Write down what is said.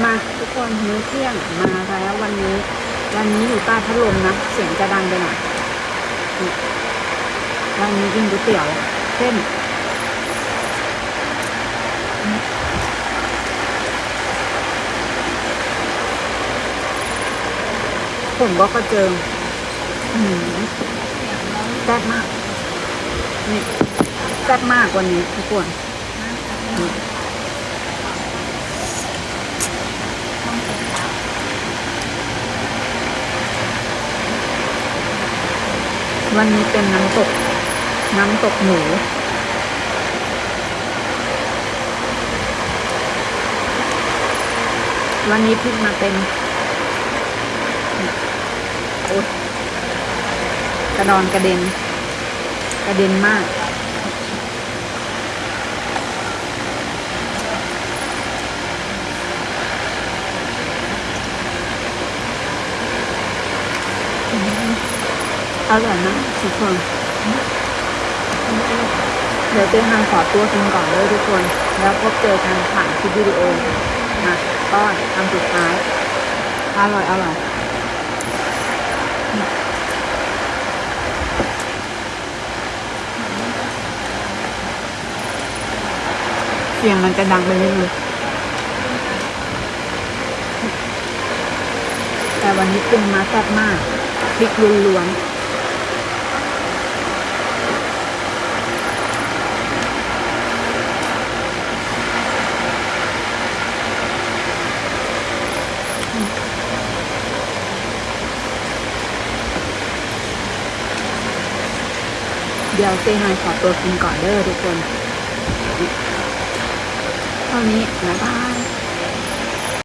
มาทุกคนมื้อเที่ยงมาแล้ววันนี้ วันนี้อยู่ใต้พัดลมนะเสียงจะดังไปหน่อยวันนี้กินก๋วยเตี๋ยวเส้นผมก็กระเจิงแซ่บมากนี่แซ่บมากวันนี้ทุกคน วันนี้เป็นน้ำตก น้ำตกหมูวันนี้พลิกมาเป็นโอ๊ยกระดอนกระเด็น กระเด็นมาก อ ร่อยมากทุกคนเดี๋ยวเจ๊ฮันขอตัวกินก่อนเลยทุกคน แล้วพบเจอกันผ่านคลิปวิดีโอนะก้อนคำสุดท้าย อร่อยอร่อยเสียงมันจะดังไปนิดนึงแต่วันนี้ปรุงมาแซ่บมากพริกล้วนๆ เดี๋ยวเซฮายขอตัวกินก่อนเด้อทุกคนเท่านี้บ๊ายบาย